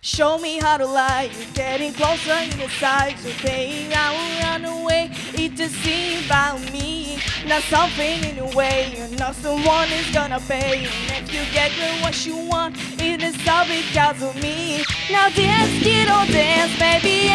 Show me how to lie, you're getting closer in the sight Today I will run away, It's a seem about me. Not something in a way, you know someone is gonna pay. And if you get what you want, it is all because of me. Now dance, kiddo, dance, baby,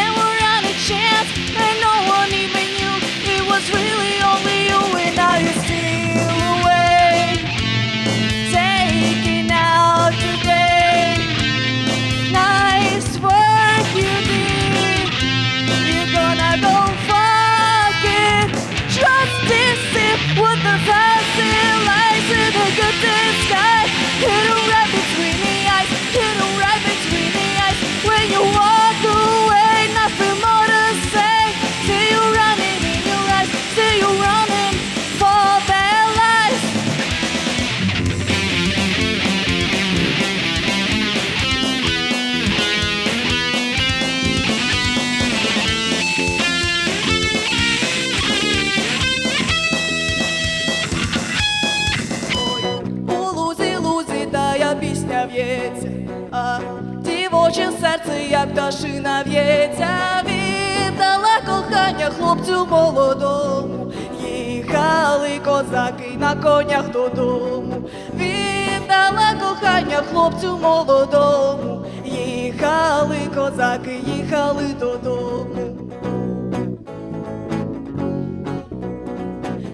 дівоче серце, як пташина в'ється, віддала кохання хлопцю молодому, їхали козаки на конях додому, віддала кохання хлопцю молодому, їхали козаки, їхали додому.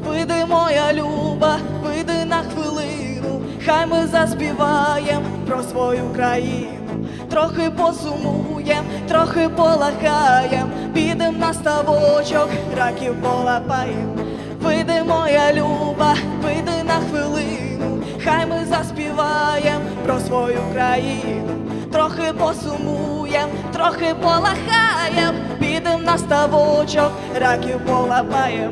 Вийди, моя люба, вийди на хвилину, хай ми заспіваєм про свою країну, трохи посумуєм, трохи полахаєм, підем на ставочок, раків полапаєм. Вийди, моя люба, вийди на хвилину, хай ми заспіваєм про свою країну, трохи посумуєм, трохи полахаєм, підем на ставочок, раків полапаєм.